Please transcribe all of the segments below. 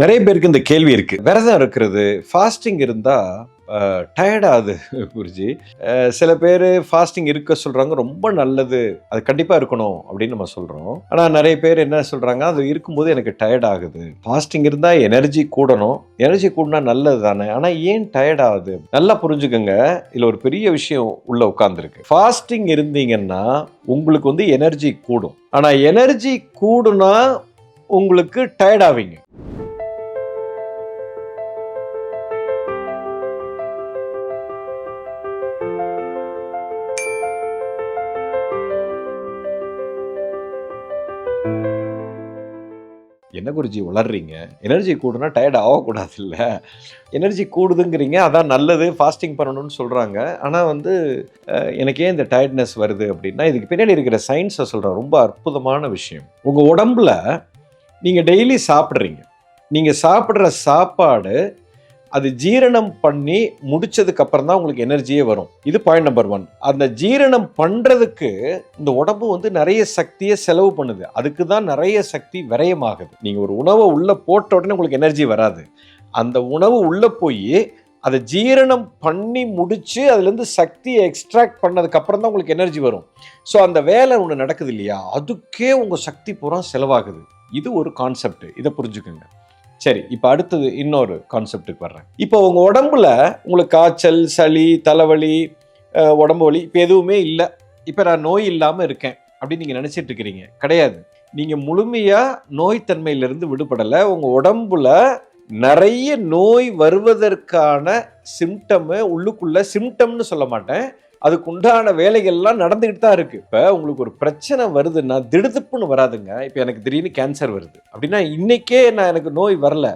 நிறைய பேருக்கு இந்த கேள்வி இருக்கு. விரதம் இருக்கிறது ஃபாஸ்டிங் இருந்தா டயர்டாகுது குருஜி. சில பேர் ஃபாஸ்டிங் இருக்க சொல்கிறாங்க ரொம்ப நல்லது அது கண்டிப்பாக இருக்கணும் அப்படின்னு நம்ம சொல்கிறோம் ஆனால் நிறைய பேர் என்ன சொல்கிறாங்க அது இருக்கும்போது எனக்கு டயர்ட் ஆகுது. ஃபாஸ்டிங் இருந்தால் எனர்ஜி கூடணும். எனர்ஜி கூடனா நல்லது தானே. ஆனால் ஏன் டயர்ட் ஆகுது? நல்லா புரிஞ்சுக்கோங்க. இதில் ஒரு பெரிய விஷயம் உள்ளே உட்காந்துருக்கு ஃபாஸ்டிங் இருந்தீங்கன்னா உங்களுக்கு வந்து எனர்ஜி கூடும். ஆனால் எனர்ஜி கூடுனா உங்களுக்கு டயர்ட் ஆவீங்க. குருஜி வளர்றீங்க. எனர்ஜி கூடுனா டயர்ட் ஆகக்கூடாது இல்லை எனர்ஜி கூடுதுங்கிறீங்க அதான் நல்லது ஃபாஸ்டிங் பண்ணணும்னு சொல்கிறாங்க ஆனால் வந்து எனக்கே எனக்கு இந்த டயர்ட்னஸ் வருது அப்படின்னா இதுக்கு பின்னாடி இருக்கிற சயின்ஸை சொல்கிறேன் ரொம்ப அற்புதமான விஷயம். உங்கள் உடம்புல நீங்கள் டெய்லி சாப்பிட்றீங்க. நீங்கள் சாப்பிட்ற சாப்பாடு அது ஜீரணம் பண்ணி முடிச்சதுக்கு அப்புறம் தான் உங்களுக்கு எனர்ஜியே வரும். இது பாயிண்ட் நம்பர் ஒன் அந்த ஜீரணம் பண்றதுக்கு இந்த உடம்பு வந்து நிறைய சக்தியை செலவு பண்ணுது. அதுக்கு தான் நிறைய சக்தி விரயமாகுது. நீங்க ஒரு உணவை உள்ள போட்ட உடனே உங்களுக்கு எனர்ஜி வராது. அந்த உணவு உள்ள போய் அதை ஜீரணம் பண்ணி முடித்து அதுலேருந்து சக்தியை எக்ஸ்ட்ராக்ட் பண்ணதுக்கப்புறம் தான் உங்களுக்கு எனர்ஜி வரும். ஸோ அந்த வேலை ஒன்று நடக்குது இல்லையா? அதுக்கே உங்கள் சக்தி பூரா செலவாகுது. இது ஒரு கான்செப்ட் இதை புரிஞ்சுக்கோங்க. சரி இப்போ அடுத்தது இன்னொரு கான்செப்ட்டுக்கு வர்றேன். இப்போ உங்கள் உடம்புல உங்களுக்கு காய்ச்சல் சளி தலைவலி உடம்பு வலி இப்போ எதுவுமே இல்லை. இப்போ நான் நோய் இல்லாமல் இருக்கேன் அப்படின்னு நீங்கள் நினச்சிட்டு இருக்கிறீங்க. கிடையாது. நீங்கள் முழுமையாக நோய்த்தன்மையிலிருந்து விடுபடலை. உங்கள் உடம்புல நிறைய நோய் வருவதற்கான சிம்டமு உள்ளுக்குள்ள சிம்டம்னு சொல்ல மாட்டேன். அதுக்கு உண்டான வேலைகள்லாம் நடந்துக்கிட்டு தான் இருக்குது இப்போ உங்களுக்கு ஒரு பிரச்சனை வருதுன்னா திடுதுப்புன்னு வராதுங்க. இப்போ எனக்கு திடீர்னு கேன்சர் வருது. அப்படின்னா இன்றைக்கே நான் எனக்கு நோய் வரல.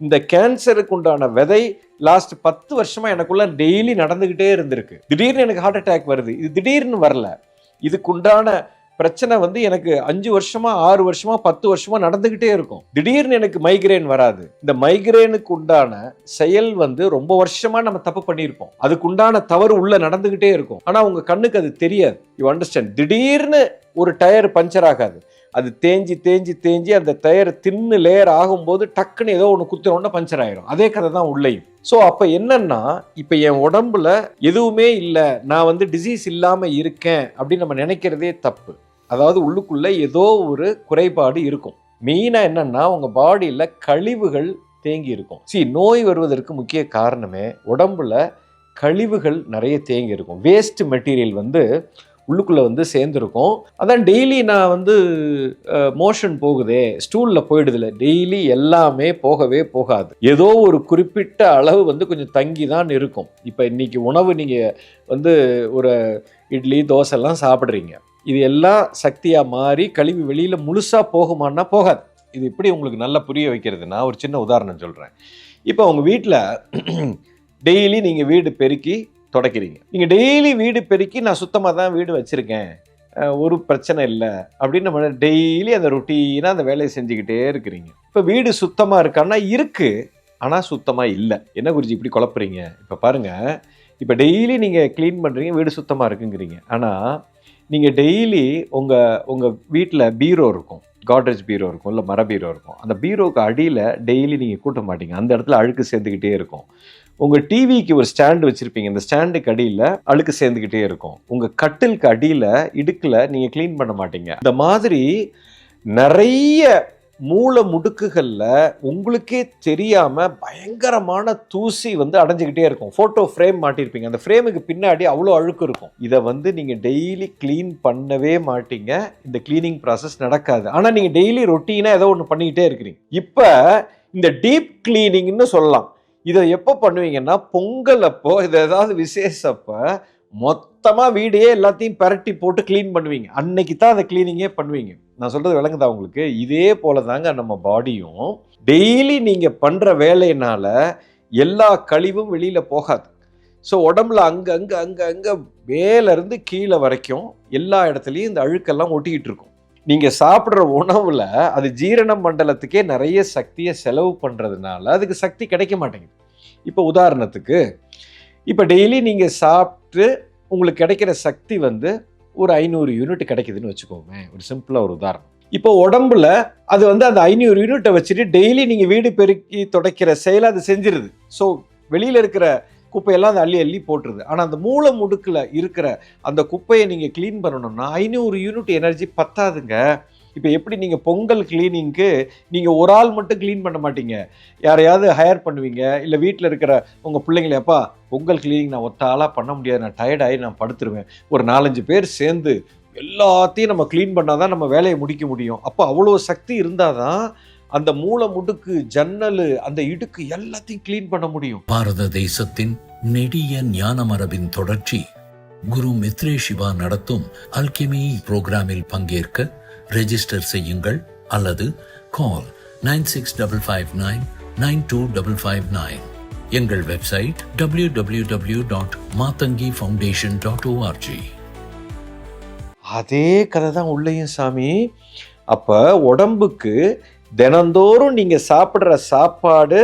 இந்த கேன்சருக்கு உண்டான விதை லாஸ்ட் பத்து வருஷமாக எனக்குள்ள டெய்லி நடந்துக்கிட்டே இருந்திருக்கு. திடீர்னு எனக்கு ஹார்ட் அட்டாக் வருது. இது திடீர்னு வரல. இதுக்கு உண்டான பிரச்சனை வந்து எனக்கு அஞ்சு வருஷமா ஆறு வருஷமா பத்து வருஷமா நடந்துகிட்டே இருக்கும். திடீர்னு எனக்கு மைக்ரேன் வராது. இந்த மைக்ரேனுக்கு உண்டான செயல் வந்து ரொம்ப வருஷமா நம்ம தப்பு பண்ணியிருப்போம். அதுக்கு உண்டான தவறு உள்ள நடந்துகிட்டே இருக்கும். ஆனா உங்க கண்ணுக்கு அது தெரியாது. யூ அண்டர்ஸ்டாண்ட் திடீர்னு ஒரு டயர் பஞ்சர் ஆகாது. அது தேஞ்சி தேஞ்சி தேஞ்சி அந்த டயர் தின்னு லேயர் ஆகும்போது டக்குன்னு ஏதோ ஒன்று குத்துனோடனே பஞ்சர் ஆயிரும். அதே கதை தான் உள்ளேயும். ஸோ அப்போ என்னன்னா இப்போ என் உடம்புல எதுவுமே இல்லை நான் வந்து டிசீஸ் இல்லாமல் இருக்கேன் அப்படின்னு நம்ம நினைக்கிறதே தப்பு. அதாவது உள்ளுக்குள்ளே ஏதோ ஒரு குறைபாடு இருக்கும். மெயினாக என்னன்னா உங்கள் பாடியில் கழிவுகள் தேங்கி இருக்கும். சி நோய் வருவதற்கு முக்கிய காரணமே உடம்புல கழிவுகள் நிறைய தேங்கி இருக்கும். வேஸ்ட் மெட்டீரியல் வந்து உள்ளுக்குள்ளே வந்து சேர்ந்துருக்கும். அதான் டெய்லி நான் வந்து மோஷன் போகுதே ஸ்டூலில் போயிடுதுல. டெய்லி எல்லாமே போகவே போகாது. ஏதோ ஒரு குறிப்பிட்ட அளவு வந்து கொஞ்சம் தங்கி தான் இருக்கும். இப்போ இன்றைக்கி உணவு நீங்கள் வந்து ஒரு இட்லி தோசைலாம் சாப்பிட்றீங்க. இது எல்லாம் சக்தியாக மாறி கழிவு வெளியில் முழுசாக போகுமான்னா போகாது. இது எப்படி உங்களுக்கு நல்லா புரிய வைக்கிறது? நான் ஒரு சின்ன உதாரணம் சொல்கிறேன் இப்போ உங்கள் வீட்டில் டெய்லி நீங்கள் வீடு பெருக்கி தொடக்கிறீங்க. நீங்கள் டெய்லி வீடு பெருக்கி நான் சுத்தமாக தான் வீடு வச்சுருக்கேன். ஒரு பிரச்சனை இல்லை. அப்படின்னு நம்ம டெய்லி அந்த ரொட்டீனாக அந்த வேலையை செஞ்சுக்கிட்டே இருக்கிறீங்க. இப்போ வீடு சுத்தமாக இருக்கான்னா இருக்குது ஆனால் சுத்தமாக இல்லை. என்ன குருஜி இப்படி குழப்புறீங்க? இப்போ பாருங்கள் இப்போ டெய்லி நீங்கள் க்ளீன் பண்ணுறீங்க வீடு சுத்தமாக இருக்குங்கிறீங்க. ஆனால் நீங்கள் டெய்லி உங்கள் உங்கள் வீட்டில் பீரோ இருக்கும். காட்ரேஜ் பீரோ இருக்கும் இல்லை மர பீரோ இருக்கும். அந்த பீரோவுக்கு அடியில் டெய்லி நீங்கள் கூட்ட மாட்டீங்க. அந்த இடத்துல அழுக்கு சேர்ந்துக்கிட்டே இருக்கும். உங்கள் டிவிக்கு ஒரு ஸ்டாண்டு வச்சுருப்பீங்க. இந்த ஸ்டாண்டுக்கு அடியில் அழுக்கு சேர்ந்துக்கிட்டே இருக்கும். உங்கள் கட்டிலுக்கு அடியில் இடுக்கில் நீங்கள் க்ளீன் பண்ண மாட்டீங்க. இந்த மாதிரி நிறைய மூல முடுக்குகளில் உங்களுக்கே தெரியாமல் பயங்கரமான தூசி வந்து அடைஞ்சுக்கிட்டே இருக்கும். ஃபோட்டோ ஃப்ரேம் மாட்டியிருப்பீங்க அந்த ஃப்ரேமுக்கு பின்னாடி அவ்வளோ அழுக்கு இருக்கும். இதை வந்து நீங்கள் டெய்லி க்ளீன் பண்ணவே மாட்டீங்க. இந்த க்ளீனிங் ப்ராசஸ் நடக்காது. ஆனால் நீங்கள் டெய்லி ரொட்டீனாக ஏதோ ஒன்று பண்ணிக்கிட்டே இருக்கிறீங்க. இப்போ இந்த டீப் க்ளீனிங்னு சொல்லலாம். இதை எப்போ பண்ணுவீங்கன்னா பொங்கல் அப்போ இதை ஏதாவது விசேஷப்போ மொத்தமாக வீடையே எல்லாத்தையும் பரட்டி போட்டு க்ளீன் பண்ணுவீங்க. அன்னைக்கு தான் அதை க்ளீனிங்கே பண்ணுவீங்க. நான் சொல்கிறது விளங்குதா உங்களுக்கு? இதே போல தாங்க நம்ம பாடியும் டெய்லி நீங்கள் பண்ணுற வேலையினால எல்லா கழிவும் வெளியில் போகாது. ஸோ உடம்புல அங்கே அங்கே அங்கே அங்கே மேலேருந்து கீழே வரைக்கும் எல்லா இடத்துலையும் இந்த அழுக்கெல்லாம் ஒட்டிக்கிட்டு இருக்கும். நீங்கள் சாப்பிட்ற உணவில் அது ஜீரண மண்டலத்துக்கே நிறைய சக்தியை செலவு பண்ணுறதுனால அதுக்கு சக்தி கிடைக்க மாட்டேங்குது. இப்போ உதாரணத்துக்கு இப்போ டெய்லி நீங்கள் சாப்பிட்டு உங்களுக்கு கிடைக்கிற சக்தி வந்து ஒரு ஐநூறு யூனிட் கிடைக்குதுன்னு வச்சுக்கோங்க ஒரு சிம்பிளாக ஒரு உதாரணம். இப்போ உடம்புல அது வந்து அந்த ஐநூறு யூனிட்டை வச்சுட்டு டெய்லி நீங்கள் வீடு பெருக்கி துடைக்கிற செயலை அது செஞ்சிருது. ஸோ வெளியில் இருக்கிற குப்பையெல்லாம் அது அள்ளி அள்ளி போட்டுருது. ஆனால் அந்த மூளை முடுக்கில் இருக்கிற அந்த குப்பையை நீங்கள் க்ளீன் பண்ணணும்னா ஐநூறு யூனிட் எனர்ஜி பத்தாதுங்க. இப்போ எப்படி நீங்கள் பொங்கல் கிளீனிங்க்கு நீங்கள் ஒரு ஆள் மட்டும் க்ளீன் பண்ண மாட்டீங்க? யாரையாவது ஹையர் பண்ணுவீங்க? இல்லை வீட்டில் இருக்கிற உங்கள் பிள்ளைங்கள எப்பா பொங்கல் கிளீனிங் நான் ஒத்த ஆளாக பண்ண முடியாது. நான் டயர்டாகி நான் படுத்துருவேன். ஒரு நாலஞ்சு பேர் சேர்ந்து எல்லாத்தையும் நம்ம க்ளீன் பண்ணால் தான் நம்ம வேலையை முடிக்க முடியும். அப்போ அவ்வளோ சக்தி இருந்தால் தான் அந்த மூளை முடுக்கு ஜன்னல் அந்த இடுக்கு எல்லாத்தையும் க்ளீன் பண்ண முடியும். பாரத தேசத்தின் நெடிய ஞான மரபின் தொடர்ச்சி குரு மித்ரே சிவா நடத்தும் அல்கெமி புரோகிராமில் பங்கேற்க ரெஜிஸ்டர் செய்யுங்கள் அல்லது call nine six double five nine nine two double five nine எங்கள் website W W W dot Mathangi foundation dot ORG அதே கதை தான் உள்ளேயும் சாமி. அப்போ உடம்புக்கு தினந்தோறும் நீங்கள் சாப்பிட்ற சாப்பாடு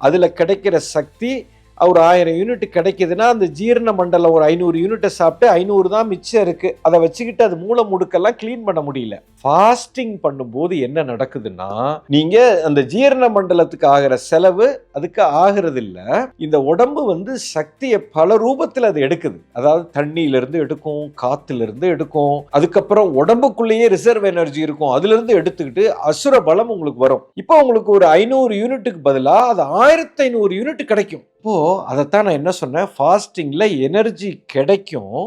அதில் கிடைக்கிற சக்தி ஒரு ஆயிரம் யூனிட் கிடைக்குதுன்னா அந்த ஜீரண மண்டலம் ஒரு ஐநூறு யூனிட்டை சாப்பிட்டு ஐநூறு தான் மிச்சம் இருக்குது அதை வச்சுக்கிட்டு அது மூளை முடுக்கெல்லாம் க்ளீன் பண்ண முடியல. ஃபாஸ்டிங் பண்ணும்போது என்ன நடக்குதுன்னா நீங்கள் அந்த ஜீரண மண்டலத்துக்கு ஆகிற செலவு அதுக்கு ஆகிறது இல்லை இந்த உடம்பு வந்து சக்தியை பல ரூபத்தில் அது எடுக்குது. அதாவது தண்ணியிலிருந்து எடுக்கும் காத்துலேருந்து எடுக்கும். அதுக்கப்புறம் உடம்புக்குள்ளேயே ரிசர்வ் எனர்ஜி இருக்கும். அதுலேருந்து எடுத்துக்கிட்டு அசுர பலம் உங்களுக்கு வரும். இப்போ உங்களுக்கு ஒரு ஐநூறு யூனிட்டுக்கு பதிலாக அது ஆயிரத்தி ஐநூறு யூனிட் கிடைக்கும். அப்போது அதைத்தான் நான் என்ன சொன்னேன்? ஃபாஸ்டிங்கில் எனர்ஜி கிடைக்கும்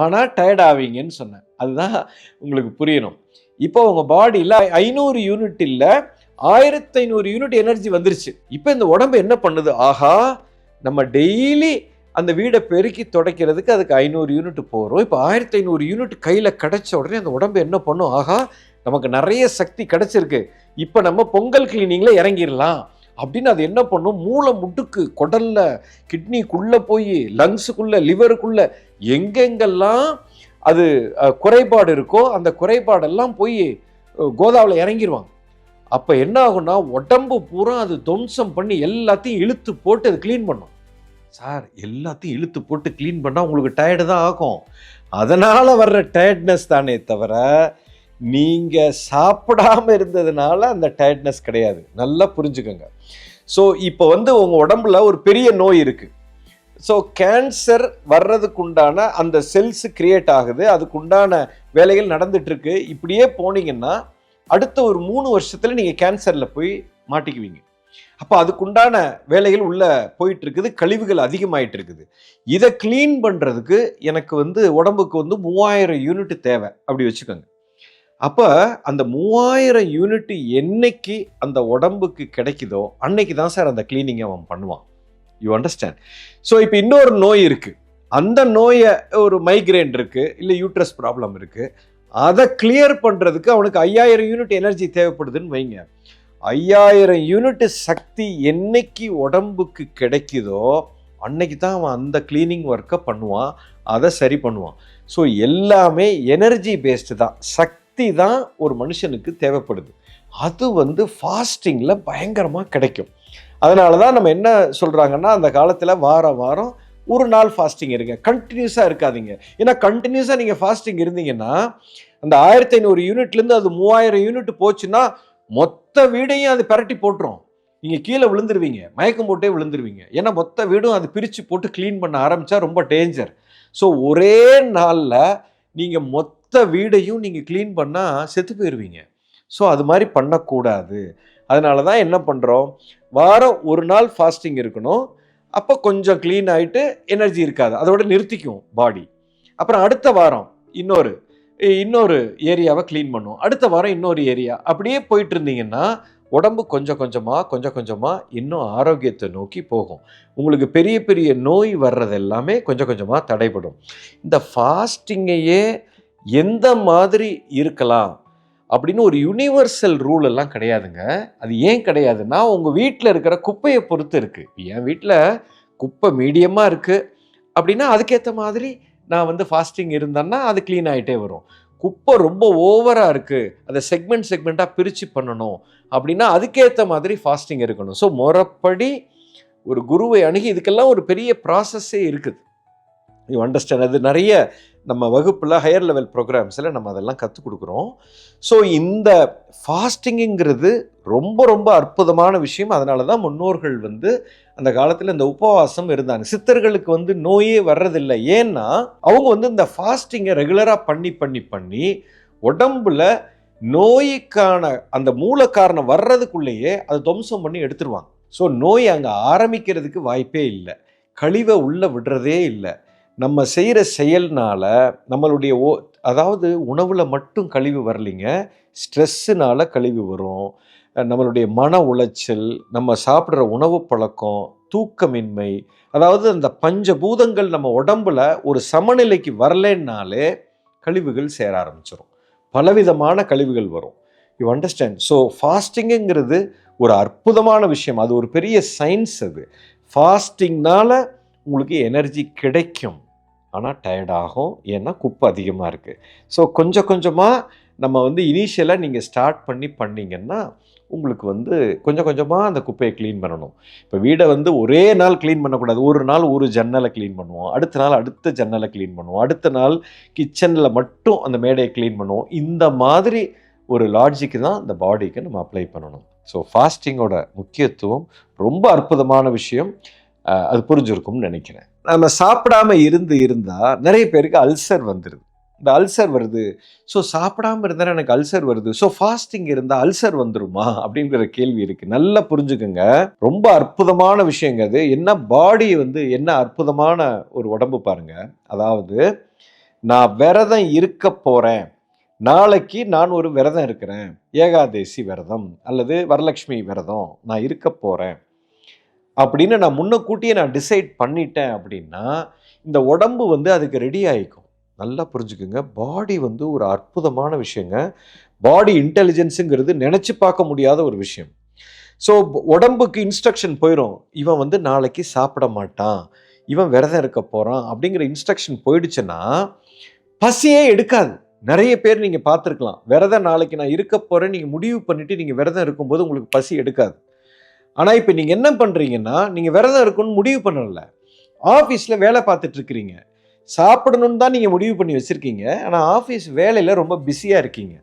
ஆனால் டயர்ட் ஆவீங்கன்னு சொன்னேன். அதுதான் உங்களுக்கு புரியணும். இப்போ உங்கள் பாடியில் ஐநூறு யூனிட் இல்லை ஆயிரத்தி ஐநூறு யூனிட் எனர்ஜி வந்துருச்சு. இப்போ இந்த உடம்பு என்ன பண்ணுது? ஆஹா நம்ம டெய்லி அந்த வீடை பெருக்கி துடைக்கிறதுக்கு அதுக்கு ஐநூறு யூனிட் போகிறோம் இப்போ ஆயிரத்தி ஐநூறு யூனிட் கையில் கிடைச்ச உடனே அந்த உடம்பு என்ன பண்ணும்? ஆகா நமக்கு நிறைய சக்தி கிடைச்சிருக்கு. இப்போ நம்ம பொங்கல் கிளீனிங்கில் இறங்கிடலாம் அப்படின்னு அது என்ன பண்ணும்? மூளை முட்டுக்கு குடல்ல கிட்னிக்குள்ளே போய் லங்ஸுக்குள்ளே லிவருக்குள்ளே எங்கெங்கெல்லாம் அது குறைபாடு இருக்கோ அந்த குறைபாடெல்லாம் போய் கோதாவில் இறங்கிடுவாங்க அப்போ என்ன ஆகும்னா உடம்பு பூரா அது துவம்சம் பண்ணி எல்லாத்தையும் இழுத்து போட்டு அது க்ளீன் பண்ணும். சார் எல்லாத்தையும் இழுத்து போட்டு க்ளீன் பண்ணால் உங்களுக்கு டயர்டு தான் ஆகும். அதனால் வர்ற டயர்ட்னஸ் தானே தவிர நீங்கள் சாப்பிடாம இருந்ததுனால அந்த டயர்ட்னஸ் கிடையாது. நல்லா புரிஞ்சுக்கோங்க. ஸோ இப்போ வந்து உங்கள் உடம்புல ஒரு பெரிய நோய் இருக்குது ஸோ கேன்சர் வர்றதுக்குண்டான அந்த செல்ஸ் கிரியேட் ஆகுது. அதுக்குண்டான வேலைகள் நடந்துட்டுருக்கு இப்படியே போனீங்கன்னா அடுத்த ஒரு மூணு வருஷத்தில் நீங்கள் கேன்சரில் போய் மாட்டிக்குவீங்க. அப்போ அதுக்குண்டான வேலைகள் உள்ளே போயிட்டுருக்குது கழிவுகள் அதிகமாயிட்டு இருக்குது. இதை க்ளீன் பண்ணுறதுக்கு எனக்கு வந்து உடம்புக்கு வந்து மூவாயிரம் யூனிட் தேவை. அப்படி வச்சுக்கோங்க. அப்போ அந்த மூவாயிரம் யூனிட் என்னைக்கு அந்த உடம்புக்கு கிடைக்குதோ அன்னைக்கு தான் சார் அந்த க்ளீனிங் அவன் பண்ணுவான். யூ அண்டர்ஸ்டாண்ட் ஸோ இப்போ இன்னொரு நோய் இருக்குது அந்த நோயை ஒரு மைக்ரேன் இருக்குது இல்லை யூட்ரஸ் ப்ராப்ளம் இருக்குது அதை கிளியர் பண்ணுறதுக்கு அவனுக்கு ஐயாயிரம் யூனிட் எனர்ஜி தேவைப்படுதுன்னு வைங்க. ஐயாயிரம் யூனிட் சக்தி என்னைக்கு உடம்புக்கு கிடைக்குதோ அன்னைக்கு தான் அவன் அந்த க்ளீனிங் ஒர்க்கை பண்ணுவான் அதை சரி பண்ணுவான். ஸோ எல்லாமே எனர்ஜி பேஸ்டு தான். சக்தி தான் ஒரு மனுஷனுக்கு தேவைப்படுது. அது வந்து ஃபாஸ்டிங்கில் பயங்கரமாக கிடைக்கும். அதனால தான் நம்ம என்ன சொல்கிறாங்கன்னா அந்த காலத்தில் வாரம் வாரம் ஒரு நாள் ஃபாஸ்டிங் இருங்க. கண்டினியூஸாக இருக்காதீங்க. ஏன்னா கண்டினியூஸாக நீங்கள் ஃபாஸ்டிங் இருந்தீங்கன்னா அந்த ஆயிரத்தி ஐநூறு யூனிட்லேருந்து அது மூவாயிரம் யூனிட் போச்சுன்னா மொத்த வீடையும் அது பரட்டி போட்டுரும். நீங்கள் கீழே விழுந்துருவீங்க. மயக்கம் போட்டே விழுந்துருவீங்க. ஏன்னா மொத்த வீடும் அது பிரித்து போட்டு க்ளீன் பண்ண ஆரம்பித்தா ரொம்ப டேஞ்சர் ஸோ ஒரே நாளில் நீங்கள் மொத்த மொத்த வீடையும் நீங்கள் க்ளீன் பண்ணால் செத்து போயிடுவீங்க ஸோ அது மாதிரி பண்ணக்கூடாது. அதனால தான் என்ன பண்ணுறோம் வாரம் ஒரு நாள் ஃபாஸ்டிங் இருக்கணும். அப்போ கொஞ்சம் க்ளீன் ஆகிட்டு எனர்ஜி இருக்காது. அதோட நிறுத்திக்கும் பாடி அப்புறம் அடுத்த வாரம் இன்னொரு இன்னொரு ஏரியாவை க்ளீன் பண்ணும் அடுத்த வாரம் இன்னொரு ஏரியா அப்படியே போயிட்டு இருந்தீங்கன்னா உடம்பு கொஞ்சம் கொஞ்சமாக கொஞ்சம் கொஞ்சமாக இன்னும் ஆரோக்கியத்தை நோக்கி போகும். உங்களுக்கு பெரிய பெரிய நோய் வர்றது எல்லாமே கொஞ்சம் கொஞ்சமாக தடைபடும். இந்த ஃபாஸ்டிங்கையே எந்த மாதிரி இருக்கலாம் அப்படின்னு ஒரு யுனிவர்சல் ரூல் எல்லாம் கிடையாதுங்க. அது ஏன் கிடையாதுன்னா உங்கள் வீட்டில் இருக்கிற குப்பையை பொறுத்து இருக்குது என் வீட்டில் குப்பை மீடியமாக இருக்குது அப்படின்னா அதுக்கேற்ற மாதிரி நான் வந்து ஃபாஸ்டிங் இருந்தேன்னா அது க்ளீன் ஆகிட்டே வரும். குப்பை ரொம்ப ஓவராக இருக்குது அதை செக்மெண்ட் செக்மெண்ட்டாக பிரித்து பண்ணணும். அப்படின்னா அதுக்கேற்ற மாதிரி ஃபாஸ்டிங் இருக்கணும். ஸோ முறப்படி ஒரு குருவை அணுகி இதுக்கெல்லாம் ஒரு பெரிய ப்ராசஸ்ஸே இருக்குது. யூ அண்டர்ஸ்டாண்ட் அது நிறைய நம்ம வகுப்பில் ஹையர் லெவல் ப்ரோக்ராம்ஸில் நம்ம அதெல்லாம் கற்றுக் கொடுக்குறோம். ஸோ இந்த ஃபாஸ்டிங்குங்கிறது ரொம்ப ரொம்ப அற்புதமான விஷயம். அதனால தான் முன்னோர்கள் வந்து அந்த காலத்தில் இந்த உபவாசம் இருந்தாங்க. சித்தர்களுக்கு வந்து நோயே வர்றதில்லை. ஏன்னா அவங்க வந்து இந்த ஃபாஸ்டிங்கை ரெகுலராக பண்ணி பண்ணி பண்ணி உடம்புல நோய்க்கான அந்த மூல காரணம் வர்றதுக்குள்ளேயே அதை துவம்சம் பண்ணி எடுத்துருவாங்க. ஸோ நோய் அங்கே ஆரம்பிக்கிறதுக்கு வாய்ப்பே இல்லை. கழிவை உள்ளே விடுறதே இல்லை. நம்ம செய்கிற செயல்னால் நம்மளுடைய ஓ அதாவது உணவில் மட்டும் கழிவு வரலைங்க. ஸ்ட்ரெஸ்ஸுனால கழிவு வரும். நம்மளுடைய மன உளைச்சல் நம்ம சாப்பிட்ற உணவு பழக்கம் தூக்கமின்மை அதாவது அந்த பஞ்சபூதங்கள் நம்ம உடம்புல ஒரு சமநிலைக்கு வரலன்னாலே கழிவுகள் சேர ஆரம்பிச்சிடும் பலவிதமான கழிவுகள் வரும். யூ அண்டர்ஸ்டாண்ட் ஸோ ஃபாஸ்டிங்குங்கிறது ஒரு அற்புதமான விஷயம். அது ஒரு பெரிய சயின்ஸ் அது. ஃபாஸ்டிங்னால் உங்களுக்கு எனர்ஜி கிடைக்கும். ஆனால் டயர்டாகும் ஏன்னா குப்பை அதிகமாக இருக்குது ஸோ கொஞ்சம் கொஞ்சமாக நம்ம வந்து இனிஷியலாக நீங்கள் ஸ்டார்ட் பண்ணி பண்ணிங்கன்னா உங்களுக்கு வந்து கொஞ்சம் கொஞ்சமாக அந்த குப்பையை க்ளீன் பண்ணணும். இப்போ வீடை வந்து ஒரே நாள் க்ளீன் பண்ணக்கூடாது. ஒரு நாள் ஒரு ஜன்னலை க்ளீன் பண்ணுவோம். அடுத்த நாள் அடுத்த ஜன்னலை க்ளீன் பண்ணுவோம். அடுத்த நாள் கிச்சனில் மட்டும் அந்த மேடையை க்ளீன் பண்ணுவோம். இந்த மாதிரி ஒரு லாஜிக்கு தான் அந்த பாடிக்கு நம்ம அப்ளை பண்ணணும். ஸோ ஃபாஸ்டிங்கோட முக்கியத்துவம் ரொம்ப அற்புதமான விஷயம். அது புரிஞ்சிருக்கும்னு நினைக்கிறேன். நம்ம சாப்பிடாம இருந்து இருந்தால் நிறைய பேருக்கு அல்சர் வந்துடுது இந்த அல்சர் வருது. ஸோ சாப்பிடாம இருந்தால் எனக்கு அல்சர் வருது. ஸோ ஃபாஸ்டிங் இருந்தால் அல்சர் வந்துருமா? அப்படிங்கிற கேள்வி இருக்குது நல்லா புரிஞ்சுக்கோங்க. ரொம்ப அற்புதமான விஷயங்க அது. என்ன பாடி வந்து என்ன அற்புதமான ஒரு உடம்பு பாருங்க. அதாவது நான் விரதம் இருக்க போகிறேன் நாளைக்கு நான் ஒரு விரதம் இருக்கிறேன். ஏகாதேசி விரதம் அல்லது வரலட்சுமி விரதம். நான் இருக்க போகிறேன் அப்படின்னு நான் முன்னக்கூட்டியே நான் டிசைட் பண்ணிட்டேன் அப்படின்னா இந்த உடம்பு வந்து அதுக்கு ரெடி ஆகிக்கும் நல்லா புரிஞ்சுக்குங்க. பாடி வந்து ஒரு அற்புதமான விஷயங்க. பாடி இன்டெலிஜென்ஸுங்கிறது நினச்சி பார்க்க முடியாத ஒரு விஷயம். ஸோ உடம்புக்கு இன்ஸ்ட்ரக்ஷன் போயிடும் இவன் வந்து நாளைக்கு சாப்பிட மாட்டான். இவன் விரதம் இருக்க போகிறான் அப்படிங்கிற இன்ஸ்ட்ரக்ஷன் போயிடுச்சுன்னா பசியே எடுக்காது. நிறைய பேர் நீங்கள் பார்த்துருக்கலாம். விரதம் நாளைக்கு நான் இருக்க போகிறேன் நீங்கள் முடிவு பண்ணிவிட்டு நீங்கள் விரதம் இருக்கும்போது உங்களுக்கு பசி எடுக்காது. ஆனால் இப்போ நீங்கள் என்ன பண்ணுறீங்கன்னா நீங்கள் விரதம் இருக்கணும்னு முடிவு பண்ணல. ஆஃபீஸில் வேலை பார்த்துட்டு இருக்கிறீங்க. சாப்பிடணும்னு தான் நீங்கள் முடிவு பண்ணி வச்சுருக்கீங்க. ஆனால் ஆஃபீஸ் வேலையில் ரொம்ப பிஸியாக இருக்கீங்க.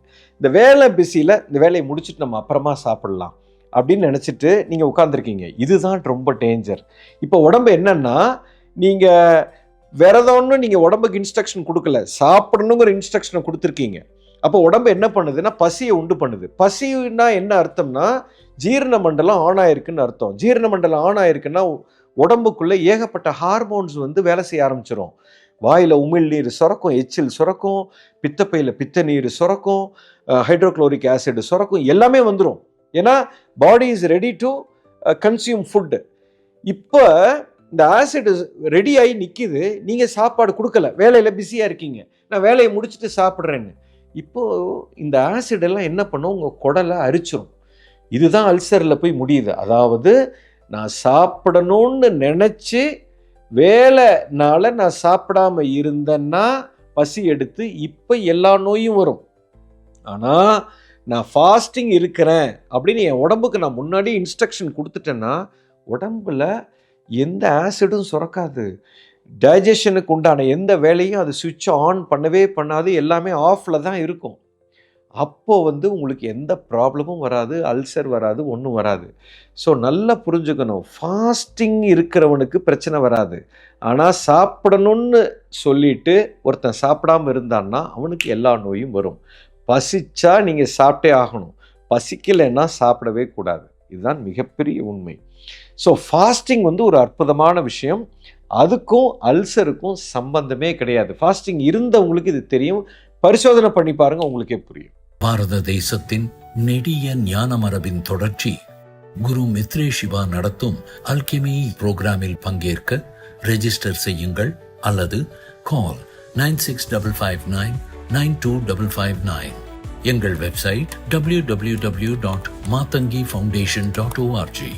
இந்த வேலை பிஸியில் இந்த வேலையை முடிச்சுட்டு நம்ம அப்புறமா சாப்பிடலாம் அப்படின்னு நினச்சிட்டு நீங்கள் உட்காந்துருக்கீங்க இதுதான் ரொம்ப டேஞ்சர் இப்போ உடம்பு என்னன்னா நீங்கள் விரதம்னு நீங்கள் உடம்புக்கு இன்ஸ்ட்ரக்ஷன் கொடுக்கல. சாப்பிடணுங்கிற இன்ஸ்ட்ரக்ஷனை கொடுத்துருக்கீங்க. அப்போ உடம்பு என்ன பண்ணுதுன்னா பசியை உண்டு பண்ணுது. பசின்னா என்ன அர்த்தம்னா ஜீரண மண்டலம் ஆன் ஆயிருக்குன்னு அர்த்தம். ஜீரண மண்டலம் ஆன் ஆயிருக்குன்னா உடம்புக்குள்ள ஏகப்பட்ட ஹார்மோன்ஸ் வந்து வேலை செய்ய ஆரம்பிச்சிடும் வாயில் உமிழ் நீர் சுரக்கும் எச்சில் சுரக்கும் பித்தப்பையில் பித்த நீர் சுரக்கும் ஹைட்ரோக்ளோரிக் ஆசிட் சுரக்கும் எல்லாமே வந்துடும் ஏன்னா body is ready to consume food இப்போ இந்த ஆசிட் ரெடி ஆகி நிற்கிது நீங்கள் சாப்பாடு கொடுக்கல. வேலையில் பிஸியாக இருக்கீங்க. நான் வேலையை முடிச்சுட்டு சாப்பிட்றேன்னு. இப்போது இந்த ஆசிட் எல்லாம் என்ன பண்ணும்? உங்கள் குடலை அரிச்சிடும் இதுதான் அல்சரில் போய் முடியுது. அதாவது நான் சாப்பிடணும்னு நினச்சி வேலைனால நான் சாப்பிடாம இருந்தேன்னா பசி எடுத்து இப்போ எல்லா நோயும் வரும். ஆனால் நான் ஃபாஸ்டிங் இருக்கிறேன் அப்படின்னு என் உடம்புக்கு நான் முன்னாடி இன்ஸ்ட்ரக்ஷன் கொடுத்துட்டேன்னா உடம்புல எந்த ஆசிடும் சுரக்காது. டைஜஷனுக்கு உண்டான எந்த வேலையும் அது சுவிட்ச் ஆன் பண்ணவே பண்ணாது எல்லாமே ஆஃபில் தான் இருக்கும். அப்போது வந்து உங்களுக்கு எந்த ப்ராப்ளமும் வராது அல்சர் வராது ஒன்றும் வராது. ஸோ நல்லா புரிஞ்சுக்கணும். ஃபாஸ்டிங் இருக்கிறவனுக்கு பிரச்சனை வராது. ஆனால் சாப்பிடணும்னு சொல்லிட்டு ஒருத்தன் சாப்பிடாம இருந்தான்னா அவனுக்கு எல்லா நோயும் வரும். பசிச்சா நீங்கள் சாப்பிட்டே ஆகணும். பசிக்கலைன்னா சாப்பிடவே கூடாது. இதுதான் மிகப்பெரிய உண்மை. ஸோ ஃபாஸ்டிங் வந்து ஒரு அற்புதமான விஷயம். அதுக்கும் அல்சருக்கும் சம்பந்தமே கிடையாது. ஃபாஸ்டிங் இருந்தவங்களுக்கு இது தெரியும். பரிசோதனை பண்ணி பாருங்க உங்களுக்கே புரியும். பாரத தேசத்தின் நெடிய ஞான மரபின் தொடர்ச்சி குரு மித்ரே சிவா நடத்தும் அல்கெமி புரோகிராமில் பங்கேற்க ரெஜிஸ்டர் செய்யுங்கள் அல்லது call nine six double five nine nine two double five nine எங்கள் website W W W dot Mathangi foundation dot ORG